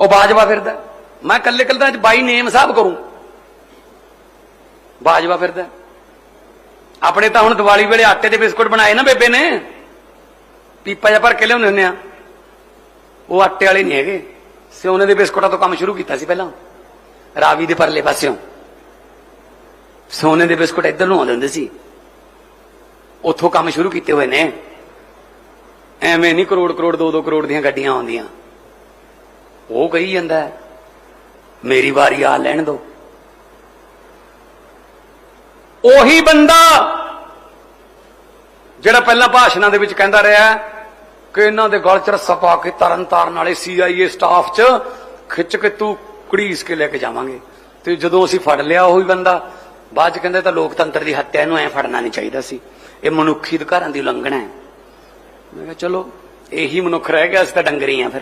ਉਹ ਬਾਜਵਾ ਫਿਰਦਾ। ਮੈਂ ਕੱਲੇ ਕੱਲੇ ਅੱਜ ਬਾਈ ਨੇਮ ਸਾਹਿਬ ਕਰੂੰ। ਬਾਜਵਾ ਫਿਰਦਾ। ਆਪਣੇ ਤਾਂ ਹੁਣ ਦੀਵਾਲੀ ਵੇਲੇ ਆਟੇ ਦੇ ਬਿਸਕੁਟ ਬਣਾਏ ਨਾ ਬੇਬੇ ਨੇ। ਪੀਪਾ ਜਿਹਾ ਭਰ ਕੇ ਲਿਆਉਂਦੇ ਹੁੰਦੇ ਆ। ਉਹ ਆਟੇ ਵਾਲੇ ਨਹੀਂ ਹੈਗੇ। ਸਿਉਨੇ ਦੇ ਬਿਸਕੁਟਾਂ ਤੋਂ ਕੰਮ ਸ਼ੁਰੂ ਕੀਤਾ ਸੀ ਪਹਿਲਾਂ। ਰਾਵੀ ਦੇ ਪਰਲੇ ਪਾਸਿਓਂ। ਸੋਨੇ ਦੇ ਬਿਸਕੁਟ ਇੱਧਰ ਨੂੰ ਆਉਂਦੇ ਹੁੰਦੇ ਸੀ। ਉੱਥੋਂ ਕੰਮ ਸ਼ੁਰੂ ਕੀਤੇ ਹੋਏ ਨੇ। ਐਵੇਂ ਨਹੀਂ ਕਰੋੜ ਕਰੋੜ 2-2 ਕਰੋੜ ਦੀਆਂ ਗੱਡੀਆਂ ਆਉਂਦੀਆਂ। ਉਹ ਕਹੀ ਜਾਂਦਾ ਮੇਰੀ ਵਾਰੀ ਆ ਲੈਣ ਦੋ। ਉਹੀ ਬੰਦਾ ਜਿਹੜਾ ਪਹਿਲਾਂ ਭਾਸ਼ਣਾਂ ਦੇ ਵਿੱਚ ਕਹਿੰਦਾ ਰਿਹਾ ਕਿ ਇਹਨਾਂ ਦੇ ਗਲ 'ਚ ਰੱਸਾ ਪਾ ਕੇ ਤਰਨ ਤਾਰਨ ਵਾਲੇ ਸੀਆਈਏ ਸਟਾਫ 'ਚ ਖਿੱਚ ਕੇ ਤੂੰ ਕੁੜੀਸ ਕੇ ਲੈ ਕੇ ਜਾਵਾਂਗੇ। ਤੇ ਜਦੋਂ ਅਸੀਂ ਫੜ ਲਿਆ ਉਹੀ ਬੰਦਾ, ਬਾਅਦ 'ਚ ਕਹਿੰਦੇ ਤਾਂ ਲੋਕਤੰਤਰ ਦੀ ਹੱਤਿਆ ਨੂੰ ਐ ਫੜਨਾ ਨਹੀਂ ਚਾਹੀਦਾ ਸੀ। ਇਹ ਮਨੁੱਖੀ ਅਧਿਕਾਰਾਂ ਦੀ ਉਲੰਘਣਾ ਹੈ। ਮੈਂ ਕਿਹਾ ਚਲੋ, ਇਹੀ ਮਨੁੱਖ ਰਹਿ ਗਿਆ, ਅਸੀਂ ਤਾਂ ਡੰਗਰੀ ਆ ਫਿਰ।